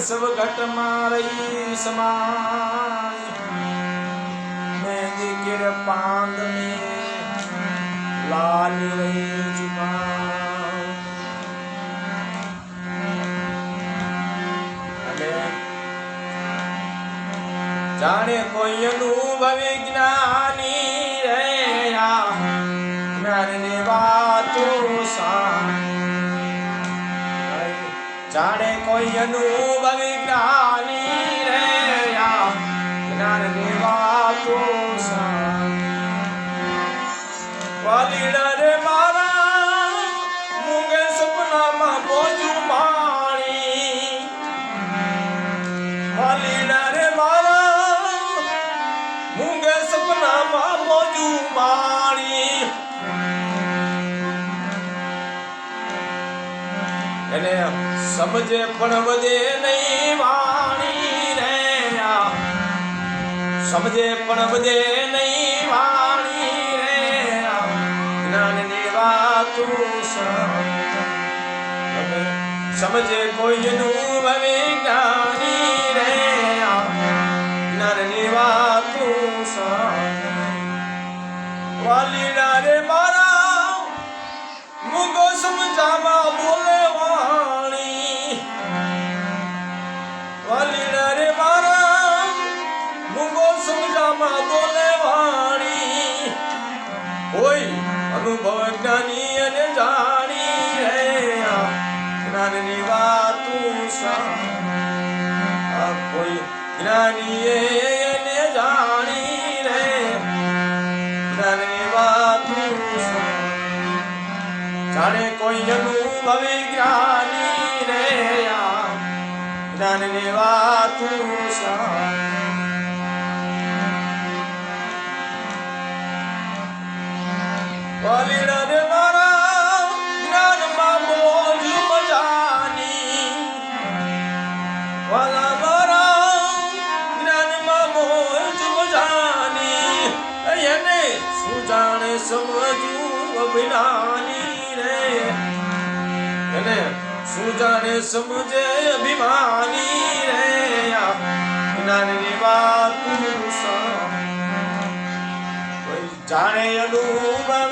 Serve ઘટ મારી સમાય. મેંદી કિર પાંદ में લાલ રહી જુમા અને જાણે કોઈ અનુભવી જ્ઞાની રહ્યા. આ જ્ઞાનની વાતો જાણે કોઈ અનુભવી જ્ઞાની રે જ્ઞાન વાતો વાલીડા એને સમજે પણ વધે નહીં વાણી રે સમજે પણ વધે નહીં વાણી રે જ્ઞાનની વાતો. સમજે. કોઈનું ભવે જ્ઞાની રે જ્ઞાનની વાતો વાલી રે મારા જ્ઞાની અને જાણી રે જ્ઞાનની વાતું સા કોઈ જ્ઞાની એને જાણી રે. જ્ઞાનની વાતું જાણે કોઈ અનુભવી જ્ઞાની રે જ્ઞાનની વાતું સા વાલીડા રે મારા જ્ઞાનમાં મોજ મજાની. વાલા મારા જ્ઞાનમાં મોજ મજાની. એને શું જાણે સમજવું અભિમાની રે? એને શું જાણે સમજે અભિમાની રે? જ્ઞાનની વાતું જાણે અનુભવ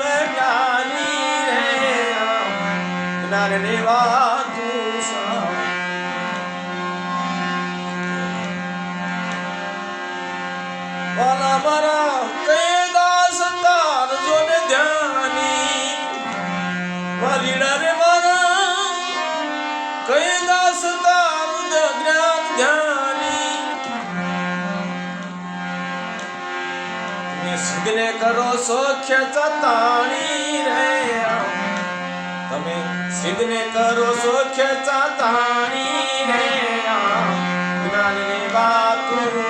જ્ઞાનની વાતું સા વાલા મારા કઈ તાર જોને ધ્યાની વાલીડા રે કઈ તાર જ્ઞાન ધ્યાની કરો સોખ્ય ચતાણી રે તમે સિદ્ધને કરો સોખ્ય ચાતાણી રે. જ્ઞાનને વાતું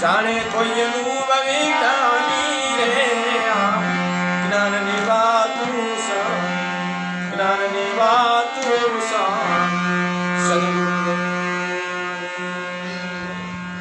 જાણે કોઈનું ભવિષ્ય રે.